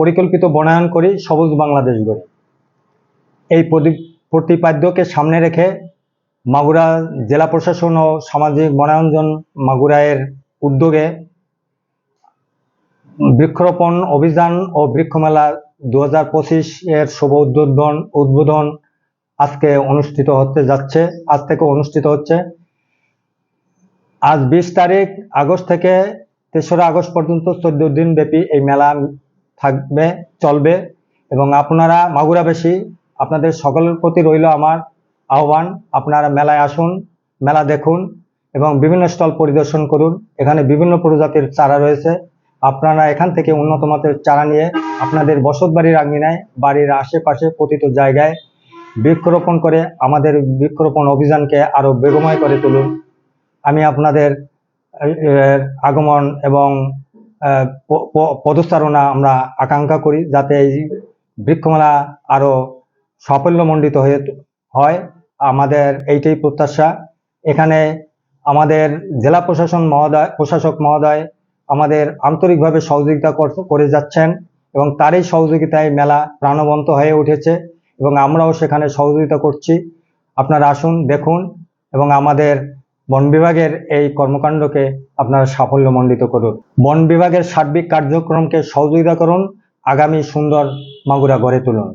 পরিকল্পিত বনায়ন করি, সবুজ বাংলাদেশ গড়ি। এই প্রতিপাদ্যকে সামনে রেখে মাগুরা জেলা প্রশাসন ও সামাজিক বনায়নজন মাগুরায়ের উদ্যোগে বৃক্ষরোপণ অভিযান ও বৃক্ষমেলা দু হাজার পঁচিশ এর শুভ উদ্বোধন উদ্বোধন আজকে অনুষ্ঠিত হতে যাচ্ছে, আজ থেকে অনুষ্ঠিত হচ্ছে। আজ বিশ তারিখ আগস্ট থেকে তেসরা আগস্ট পর্যন্ত চোদ্দ দিন ব্যাপী এই মেলা থাকবে, চলবে এবং আপনারা মাগুরাবাসী আপনাদের সকলের প্রতি রইল আমার আহ্বান। আপনারা মেলায় আসুন, মেলা দেখুন এবং বিভিন্ন স্টল পরিদর্শন করুন। এখানে বিভিন্ন প্রজাতির চারা রয়েছে। আপনারা এখান থেকে উন্নত মানের চারা নিয়ে আপনাদের বসত বাড়ির আঙ্গিনায় বাড়ির আশেপাশে প্রতিটি জায়গায় বৃক্ষরোপণ করে আমাদের বৃক্ষরোপণ অভিযানকে আরও বেগময় করে তুলুন। আমি আপনাদের আগমন এবং পদচারণা আমরা আকাঙ্ক্ষা করি যাতে এই বৃক্ষমেলা আরও সাফল্যমণ্ডিত হয়ে হয়। আমাদের এইটাই প্রত্যাশা। এখানে আমাদের জেলা প্রশাসন মহোদয়, প্রশাসক মহোদয় আমাদের আন্তরিকভাবে সহযোগিতা করে যাচ্ছেন এবং তারই সহযোগিতায় মেলা প্রাণবন্ত হয়ে উঠেছে এবং আমরাও সেখানে সহযোগিতা করছি। আপনারা আসুন, দেখুন এবং আমাদের বন বিভাগের এই কর্মকাণ্ডকে আপনারা সাফল্যমণ্ডিত করুন। বন বিভাগের সার্বিক কার্যক্রমকে সহযোগিতা করুন। আগামী সুন্দর মাগুরা গড়ে তুলুন।